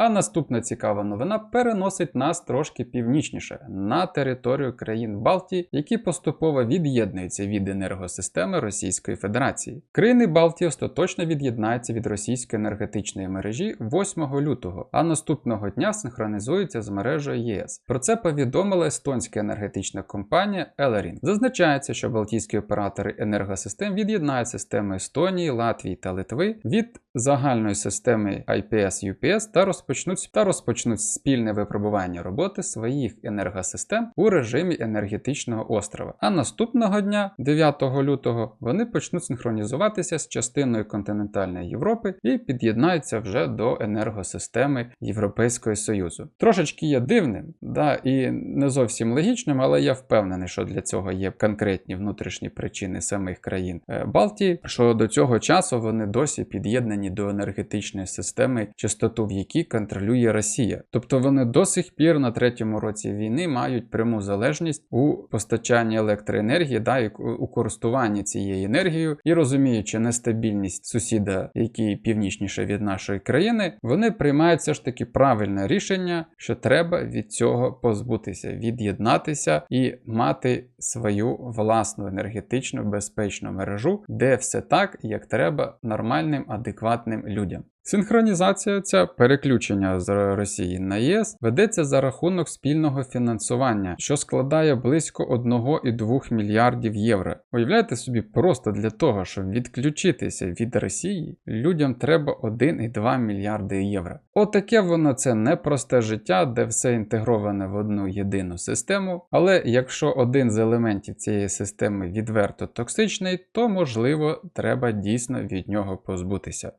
А наступна цікава новина переносить нас трошки північніше на територію країн Балтії, які поступово від'єднуються від енергосистеми Російської Федерації. Країни Балтії остаточно від'єднаються від російської енергетичної мережі 8 лютого, а наступного дня синхронізуються з мережею ЄС. Про це повідомила естонська енергетична компанія Elering. Зазначається, що балтійські оператори енергосистем від'єднають системи Естонії, Латвії та Литви від загальної системи IPS-UPS та розпочнуть та розпочнуть спільне випробування роботи своїх енергосистем у режимі енергетичного острова. А наступного дня, 9 лютого, вони почнуть синхронізуватися з частиною континентальної Європи і під'єднаються вже до енергосистеми Європейського Союзу. Трошечки є дивним, да, і не зовсім логічним, але я впевнений, що для цього є конкретні внутрішні причини самих країн е, Балтії, що до цього часу вони досі під'єднані до енергетичної системи, частоту в якій контролює Росія. Тобто вони до сих пір на третьому році війни мають пряму залежність у постачанні електроенергії, да, і у користуванні цією енергією, і розуміючи нестабільність сусіда, який північніше від нашої країни, вони приймають все ж таки правильне рішення, що треба від цього позбутися, від'єднатися і мати свою власну енергетичну безпечну мережу, де все так, як треба нормальним, адекватним людям. Синхронізація ця переключення з Росії на ЄС ведеться за рахунок спільного фінансування, що складає близько 1,2 мільярдів євро. Уявляєте собі, просто для того, щоб відключитися від Росії, людям треба 1,2 мільярди євро. Отаке воно це непросте життя, де все інтегроване в одну єдину систему. Але якщо один з елементів цієї системи відверто токсичний, то можливо треба дійсно від нього позбутися.